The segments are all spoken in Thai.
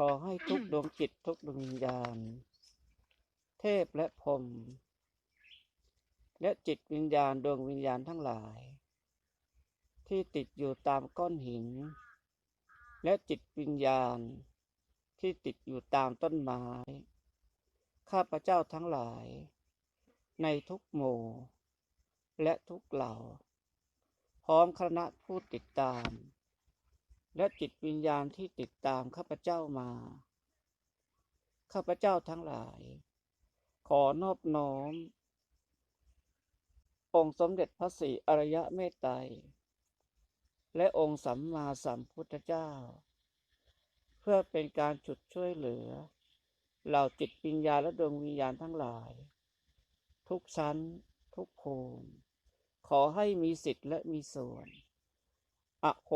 ขอให้ทุกดวงจิตทุกดวงวิญญาณ เทพและพรมและจิตวิญญาณดวงวิญญาณทั้งหลาย ที่ติดอยู่ตามก้อนหิน และจิตวิญญาณ ที่ติดอยู่ตามต้นไม้ ข้าพเจ้าทั้งหลาย ในทุกหมู่ และทุกเหล่า พร้อมคณะผู้ติดตาม และจิตวิญญาณที่ติดตามข้าพเจ้ามา ข้าพเจ้าทั้งหลาย ขอนอบน้อม องค์สมเด็จพระศรีอริยะเมตไตรและองค์สัมมาสัมพุทธเจ้า เพื่อเป็นการจุดช่วยเหลือ เหล่าจิตวิญญาณและดวงวิญญาณทั้งหลาย ทุกชั้น ทุกภูมิขอให้มีสิทธิ์และมีส่วน อโห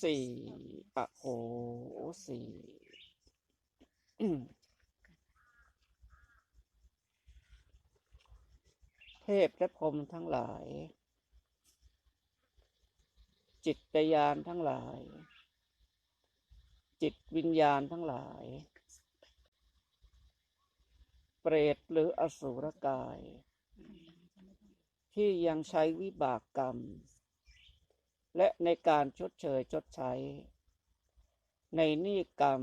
สีอโหสีเทพและพรมทั้งหลาย จิตยานทั้งหลาย จิตวิญญาณทั้งหลาย เปรตหรืออสูรกาย ที่ยังใช้วิบากกรรม และในการชดเชยชดใช้ ในหนี้กรรม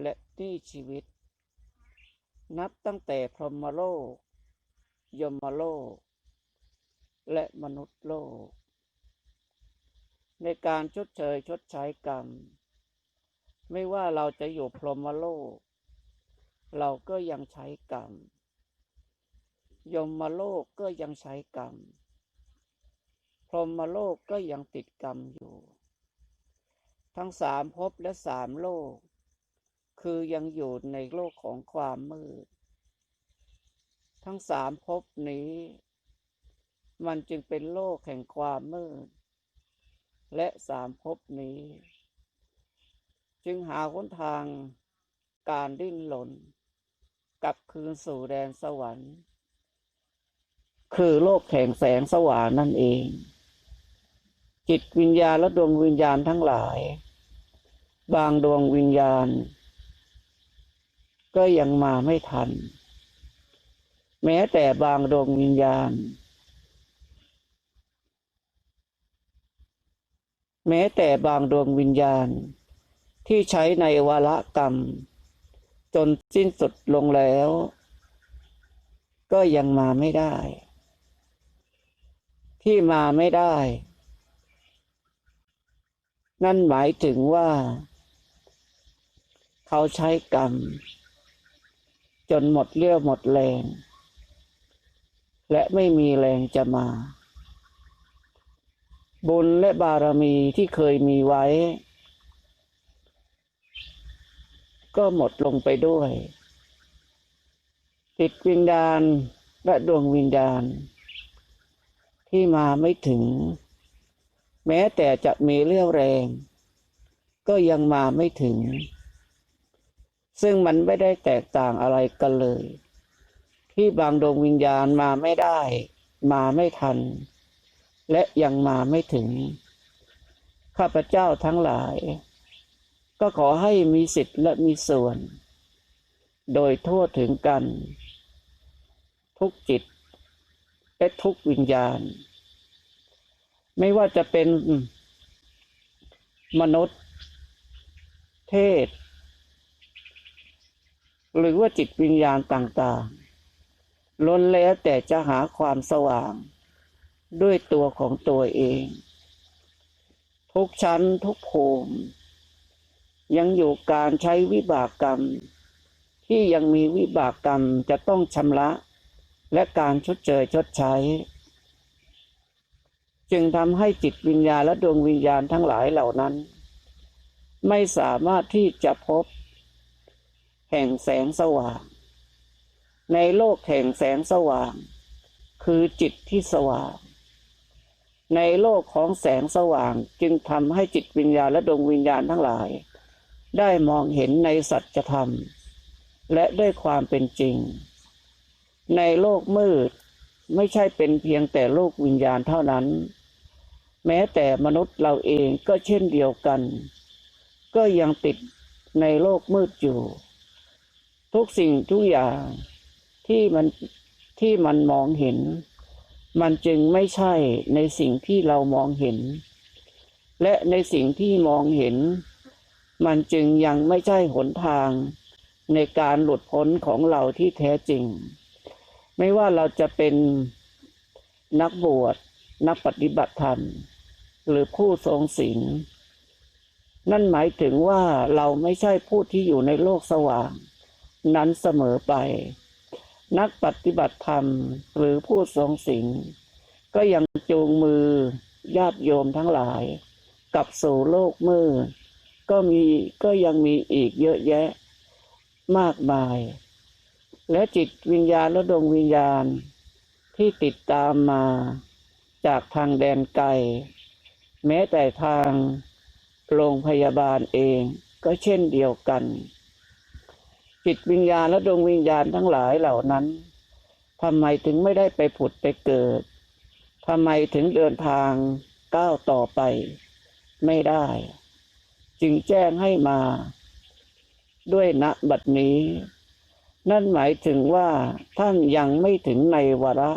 และหนี้ชีวิต นับตั้งแต่พรหมโลก ยมโลก และมนุษย์โลก ในการชดเชยชดใช้กรรม ไม่ว่าเราจะอยู่พรหมโลก เราก็ยังใช้กรรม ยมโลกก็ยังใช้กรรม พรหมโลกก็ยังติดกรรมอยู่ ทั้งสามภพและสามโลก คือยังอยู่ในโลกของความมืด ทั้งสามภพนี้ มันจึงเป็นโลกแห่งความมืด และสามภพนี้ จึงหาหนทางการดิ้นหล่นกลับคืนสู่แดนสวรรค์ คือโลกแห่งแสงสว่างนั่นเอง จิตวิญญาณและดวงวิญญาณทั้งหลาย บางดวงวิญญาณ ก็ยังมาไม่ทัน แม้แต่บางดวงวิญญาณ แม้แต่บางดวงวิญญาณ ที่ใช้ในวาระกรรม จนสิ้นสุดลงแล้ว ก็ยังมาไม่ได้ ที่มาไม่ได้ นั่นหมายถึงว่า เขาใช้กรรม จนหมดเรี่ยวหมดแรง และไม่มีแรงจะมา บุญและบารมีที่เคยมีไว้ ก็หมดลงไปด้วยจิตวิญญาณและดวงวิญญาณ ที่มาไม่ถึง แม้แต่จะมีเรี่ยวแรง ก็ยังมาไม่ถึง ซึ่งมันไม่ได้แตกต่างอะไรกันเลย ที่บางดวงวิญญาณมาไม่ได้ มาไม่ทัน และยังมาไม่ถึง ข้าพเจ้าทั้งหลาย ก็ขอให้มีสิทธิ์และมีส่วน โดยทั่วถึงกัน ทุกจิตและทุกวิญญาณ ไม่ว่าจะเป็นมนุษย์ เทศ หรือว่าจิตวิญญาณต่างๆ ล้นแล้วแต่จะหาความสว่าง ด้วยตัวของตัวเอง ทุกชั้นทุกภูมิ ยังอยู่การใช้วิบากกรรม ที่ยังมีวิบากกรรมจะต้องชำระ และการชดเชยชดใช้ จึงทำให้จิตวิญญาณและดวงวิญญาณทั้งหลายเหล่านั้น ไม่สามารถที่จะพบ แห่งแสงสว่าง ในโลกแห่งแสงสว่าง คือจิตที่สว่าง ในโลกของแสงสว่างจึงทำให้จิตวิญญาณและดวงวิญญาณทั้งหลาย ได้มองเห็นในสัจธรรม และด้วยความเป็นจริง ในโลกมืด ไม่ใช่เป็นเพียงแต่โลกวิญญาณเท่านั้น แม้แต่มนุษย์เราเองก็เช่นเดียวกัน ก็ยังติดในโลกมืดอยู่ ทุกสิ่งทุกอย่างที่มันที่มันมองเห็น มันจึงไม่ใช่ในสิ่งที่เรามองเห็น และในสิ่งที่มองเห็น มันจึงยังไม่ใช่หนทางในการหลุดพ้นของเราที่แท้จริง ไม่ว่าเราจะเป็นนักบวชนักปฏิบัติธรรม หรือผู้ทรงศีลนั่นหมายถึงว่าเราไม่ใช่ผู้ที่อยู่ในโลกสว่าง นั้นเสมอไป นักปฏิบัติธรรมหรือผู้ทรงศีลก็ยังจูงมือญาติโยมทั้งหลายกลับสู่โลกมืดก็มีก็ยังมีอีกเยอะแยะ มากมาย และจิตวิญญาณและดวงวิญญาณที่ติดตามมาจากทางแดนไกล แม้แต่ทางโรงพยาบาลเองก็เช่นเดียวกัน จิตวิญญาณและดวงวิญญาณทั้งหลายเหล่านั้นทำไมถึงไม่ได้ไปผุดไปเกิดทำไมถึงเดินทางก้าวต่อไป ไม่ได้ จึงแจ้งให้มา ด้วยณบัดนี้ นั่นหมายถึงว่าท่านยังไม่ถึงในวาระ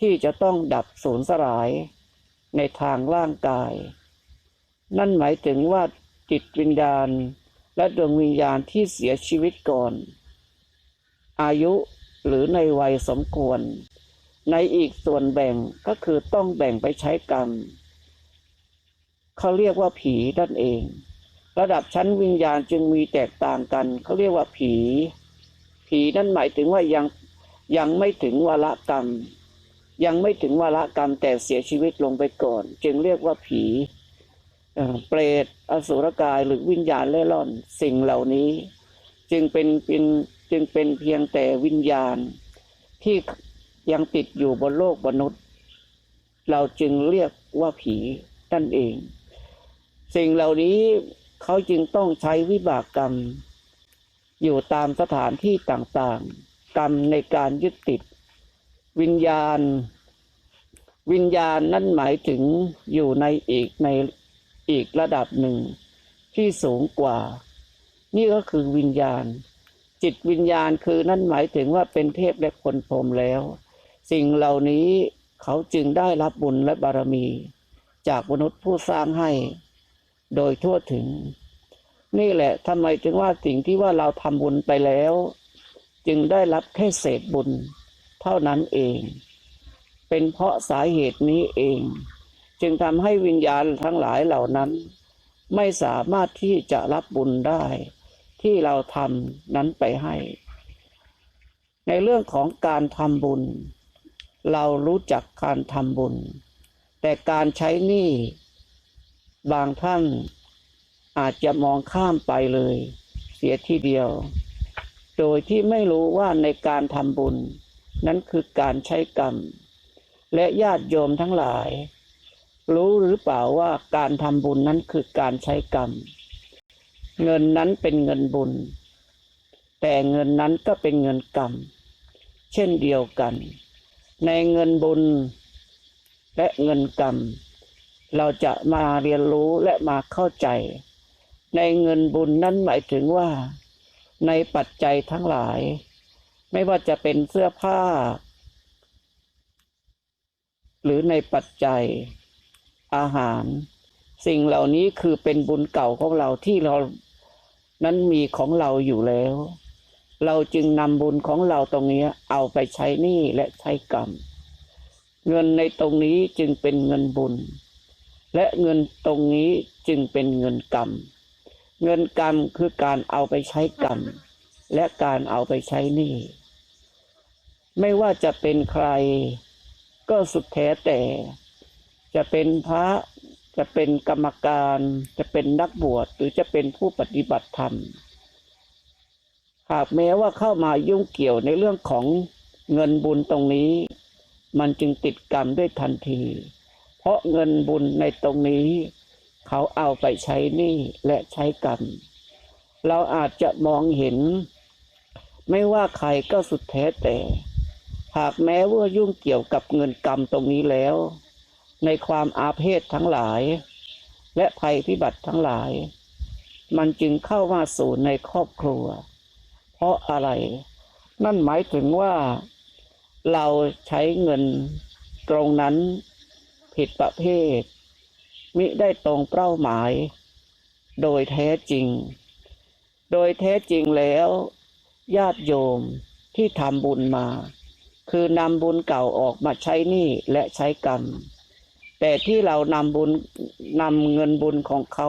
ที่จะต้องดับสูญสลายในทางร่างกาย นั่นหมายถึงว่าจิตวิญญาณและดวงวิญญาณที่เสียชีวิตก่อน อายุหรือในวัยสมควร ในอีกส่วนแบ่งก็คือต้องแบ่งไปใช้กรรม เขาเรียกว่าผีนั่นเอง ระดับชั้นวิญญาณจึงมีแตกต่างกัน เขาเรียกว่าผี ผีนั่นหมายถึงว่ายังยังไม่ถึงวาระกรรม ยังไม่ถึงวาระกรรมแต่เสียชีวิตลงไปก่อน จึงเรียกว่าผีเอ่อเปรตอสุรกายหรือวิญญาณเล่ร่อนสิ่งเหล่านี้ จึงเป็นเป็นจึงเป็นเพียงแต่วิญญาณ ที่ยังติดอยู่บนโลกมนุษย์ เราจึงเรียกว่าผีนั่นเอง สิ่งเหล่านี้เขาจึงต้องใช้วิบากกรรม อยู่ตามสถานที่ต่างๆ กรรมในการยึดติด วิญญาณ วิญญาณนั่นหมายถึงอยู่ในอีกในอีกระดับหนึ่ง ที่สูงกว่า นี่ก็คือวิญญาณ จิตวิญญาณคือนั่นหมายถึงว่าเป็นเทพและคนพรหมแล้ว สิ่งเหล่านี้เขาจึงได้รับบุญและบารมี จากมนุษย์ผู้สร้างให้ โดยทั่วถึง นี่แหละทำไมถึงว่าสิ่งที่ว่าเราทำบุญไปแล้ว จึงได้รับแค่เศษบุญ เท่านั้นเอง เป็นเพราะสาเหตุนี้เอง จึงทำให้วิญญาณทั้งหลายเหล่านั้น ไม่สามารถที่จะรับบุญได้ ที่เราทำนั้นไปให้ ในเรื่องของการทำบุญ เรารู้จักการทำบุญ แต่การใช้หนี้บางท่าน อาจจะมองข้ามไปเลย เสียทีเดียว โดยที่ไม่รู้ว่าในการทำบุญ นั้นคือการใช้กรรม และญาติโยมทั้งหลาย รู้หรือเปล่าว่าการทำบุญนั้นคือการใช้กรรม เงินนั้นเป็นเงินบุญ แต่เงินนั้นก็เป็นเงินกรรม เช่นเดียวกัน ในเงินบุญ และเงินกรรม เราจะมาเรียนรู้และมาเข้าใจ ในเงินบุญนั้นหมายถึงว่า ในปัจจัยทั้งหลาย ไม่ว่าจะเป็นเสื้อผ้า หรือในปัจจัยอาหาร สิ่งเหล่านี้คือเป็นบุญเก่าของเราที่เรานั้นมีของเราอยู่แล้ว เราจึงนำบุญของเราตรงนี้เอาไปใช้หนี้และใช้กรรม เงินในตรงนี้จึงเป็นเงินบุญ และเงินตรงนี้จึงเป็นเงินกรรม เงินกรรมคือการเอาไปใช้กรรม และการเอาไปใช้หนี้ไม่ว่าจะเป็นใคร ก็สุดแท้แต่ จะเป็นพระจะเป็นกรรมการ จะเป็นนักบวชหรือจะเป็นผู้ปฏิบัติธรรมหากแม้ว่าเข้ามายุ่งเกี่ยวในเรื่องของเงินบุญตรงนี้ มันจึงติดกรรมด้วยทันที เพราะเงินบุญในตรงนี้ เขาเอาไปใช้หนี้และใช้กรรม เราอาจจะมองเห็น ไม่ว่าใครก็สุดแท้แต่ หากแม้ว่ายุ่งเกี่ยวกับเงินกรรมตรงนี้แล้ว ในความอาเพศทั้งหลาย และภัยพิบัติทั้งหลาย มันจึงเข้ามาสู่ในครอบครัว เพราะอะไร นั่นหมายถึงว่า เราใช้เงินตรงนั้นผิดประเภท มิได้ตรงเป้าหมาย โดยแท้จริง โดยแท้จริงแล้ว ญาติโยมที่ทำบุญมา คือนำบุญเก่าออกมาใช้หนี้และใช้กรรม แต่ที่เรานำบุญนำเงินบุญของเขา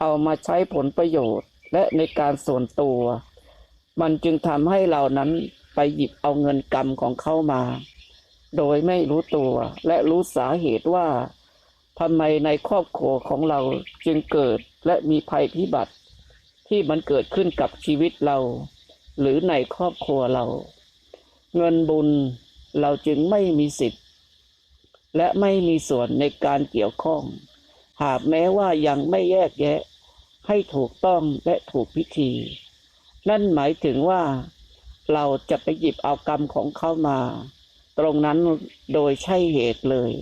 เอามาใช้ผลประโยชน์และในการส่วนตัว มันจึงทำให้เรานั้นไปหยิบเอาเงินกรรมของเขามา โดยไม่รู้ตัวและรู้สาเหตุว่า ทำไมในครอบครัวของเราจึงเกิดและมีภัยพิบัติ ที่มันเกิดขึ้นกับชีวิตเรา หรือในครอบครัวเรา เงินบุญเราจึงไม่มีสิทธิ์ และไม่มีส่วนในการเกี่ยวข้อง หากแม้ว่ายังไม่แยกแยะ ให้ถูกต้องและถูกพิธี นั่นหมายถึงว่า เราจะไปหยิบเอากรรมของเขามา ตรงนั้นโดยใช่เหตุเลย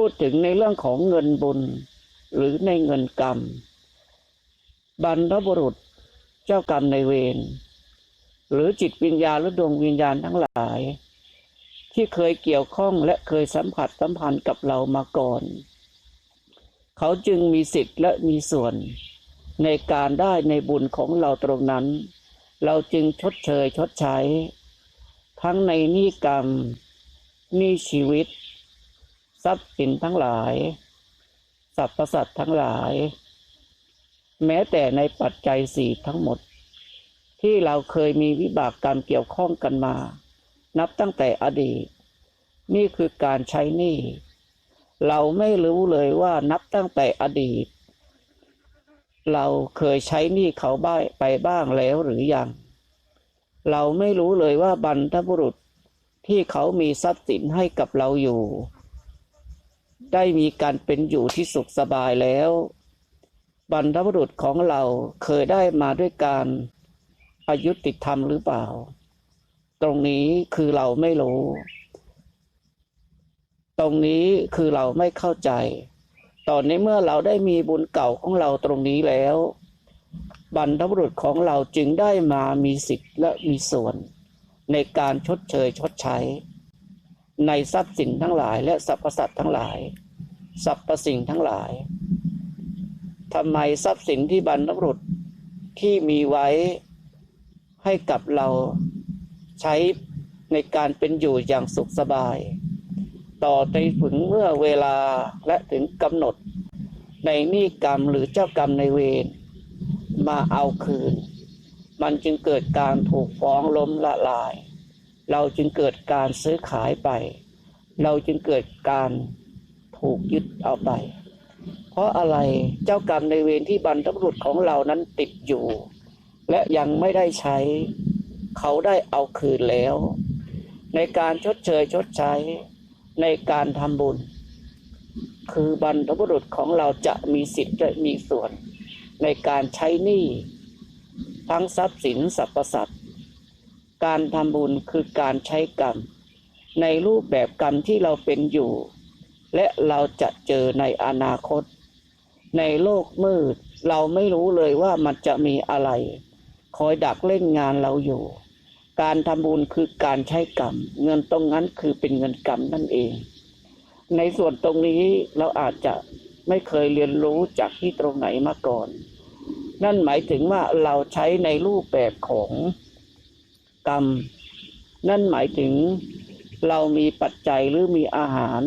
พูดถึงในเรื่องของเงินบุญ หรือในเงินกรรม บรรพบุรุษเจ้ากรรมในเวรหรือจิตวิญญาณหรือดวงวิญญาณทั้งหลาย ที่เคยเกี่ยวข้องและเคยสัมผัสสัมพันธ์กับเรามาก่อน เขาจึงมีสิทธิ์และมีส่วน ในการได้ในบุญของเราตรงนั้น เราจึงชดเชยชดใช้ ทั้งในนี้กรรมนี้ชีวิต ทรัพย์สินทั้งหลาย สรรพสัตว์ทั้งหลาย แม้แต่ในปัจจัยสี่ทั้งหมด ที่เราเคยมีวิบากกรรมเกี่ยวข้องกันมา นับตั้งแต่อดีต นี่คือการใช้หนี้เราไม่รู้เลยว่านับตั้งแต่อดีต เราเคยใช้หนี้เขาบ้าไปบ้างแล้วหรือยัง เราไม่รู้เลยว่าบรรพบุรุษที่เขามีทรัพย์สินให้กับเราอยู่ ได้มีการเป็นอยู่ที่สุขสบายแล้ว บรรพบุรุษของเราเคยได้มาด้วยการอายุติธรรมหรือเปล่า ตรงนี้คือเราไม่รู้ ตรงนี้คือเราไม่เข้าใจ ตอนนี้เมื่อเราได้มีบุญเก่าของเราตรงนี้แล้ว บรรพบุรุษของเราจึงได้มามีสิทธิ์และมีส่วน ในการชดเชยชดใช้ ในทรัพย์สินทั้งหลาย และสรรพสัตว์ทั้งหลายสรรพสิ่งทั้งหลายทำไมทรัพย์สินที่บรรพบุรุษที่มีไว้ให้กับเราใช้ในการเป็นอยู่อย่างสุขสบาย ต่อไปถึงเมื่อเวลาและถึงกำหนด ในนี้กรรมหรือเจ้ากรรมในเวรมาเอาคืน มันจึงเกิดการถูกฟ้องล้มละลาย เราจึงเกิดการซื้อขายไป เราจึงเกิดการถูกยึดเอาไป เพราะอะไรเจ้ากรรมในเวรที่บรรพบุรุษของเรานั้นติดอยู่ และยังไม่ได้ใช้ เขาได้เอาคืนแล้ว ในการชดเชยชดใช้ในการทำบุญ คือบรรพบุรุษของเราจะมีสิทธิ์และมีส่วน ในการใช้หนี้ทั้งทรัพย์สินสรรพสัตว การทำบุญคือการใช้กรรม ในรูปแบบกรรมที่เราเป็นอยู่ และเราจะเจอในอนาคต ในโลกมืด เราไม่รู้เลยว่ามันจะมีอะไร คอยดักเล่นงานเราอยู่ การทำบุญคือการใช้กรรม เงินตรงนั้นคือเป็นเงินกรรมนั่นเอง ในส่วนตรงนี้เราอาจจะไม่เคยเรียนรู้จากที่ตรงไหนมาก่อน นั่นหมายถึงว่าเราใช้ในรูปแบบของ กรรม นั่นหมายถึงเรามีปัจจัยหรือมีอาหาร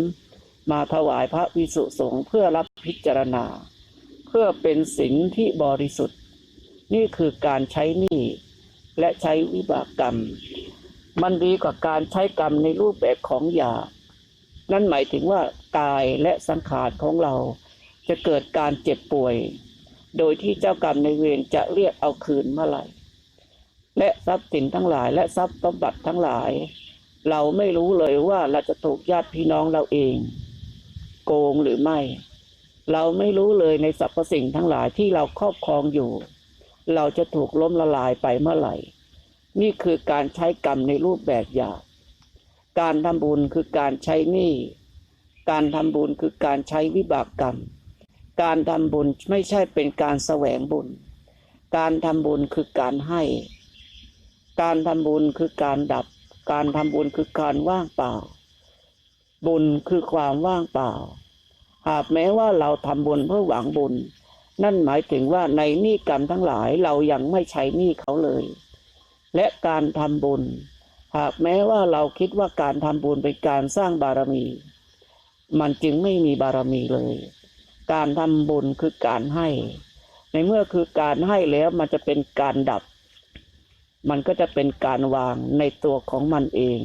มาถวายพระวิสุสงฆ์เพื่อรับพิจารณา เพื่อเป็นสินที่บริสุทธิ์ นี่คือการใช้หนี้และใช้วิบากกรรม มันดีกว่าการใช้กรรมในรูปแบบของหยาบนั่นหมายถึงว่ากายและสังขารของเราจะเกิดการเจ็บป่วย โดยที่เจ้ากรรมในเวรจะเรียกเอาคืนเมื่อไหร่ และทรัพย์สินทั้งหลาย และทรัพย์สมบัติทั้งหลาย เราไม่รู้เลยว่าเราจะถูกญาติพี่น้องเราเอง โกงหรือไม่ เราไม่รู้เลยในสรรพสิ่งทั้งหลายที่เราครอบครองอยู่ เราจะถูกล้มละลายไปเมื่อไหร่ นี่คือการใช้กรรมในรูปแบบหยาบการทำบุญคือการใช้หนี้การทำบุญคือการใช้วิบากกรรม การทำบุญไม่ใช่เป็นการแสวงบุญ การทำบุญคือการให้ การทำบุญคือการดับ การทำบุญคือการว่างเปล่า บุญคือความว่างเปล่า หากแม้ว่าเราทำบุญเพื่อหวังบุญ นั่นหมายถึงว่าในหนี้กรรมทั้งหลายเรายังไม่ใช้หนี้เขาเลย และการทำบุญ หากแม้ว่าเราคิดว่าการทำบุญเป็นการสร้างบารมี มันจึงไม่มีบารมีเลย การทำบุญคือการให้ ในเมื่อคือการให้แล้วมันจะเป็นการดับ มันก็จะเป็นการวางในตัวของมันเอง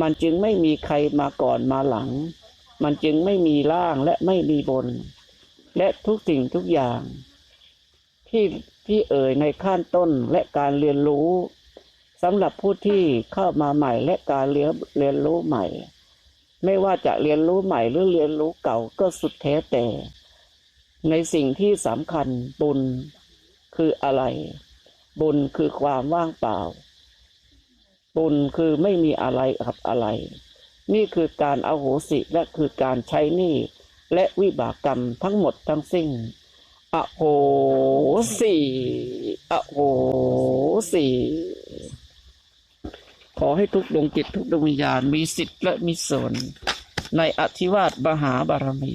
มันจึงไม่มีใครมาก่อนมาหลัง มันจึงไม่มีล่างและไม่มีบน และทุกสิ่งทุกอย่าง ที่ที่เอ่ยในขั้นต้นและการเรียนรู้สำหรับผู้ที่เข้ามาใหม่และการเรียนเรียนรู้ใหม่ ไม่ว่าจะเรียนรู้ใหม่หรือเรียนรู้เก่าก็สุดแท้แต่ ในสิ่งที่สำคัญบุญคืออะไร บุญคือความว่างเปล่า บุญคือไม่มีอะไรกับอะไร นี่คือการเอาโหสิและคือการใช้หนี้และวิบากกรรมทั้งหมดทั้งสิ้นอโหสิอโหสิขอให้ทุกดวงจิตทุกดวงวิญญาณมีสิทธิ์และมีส่วนในอธิวาสมหาบารมี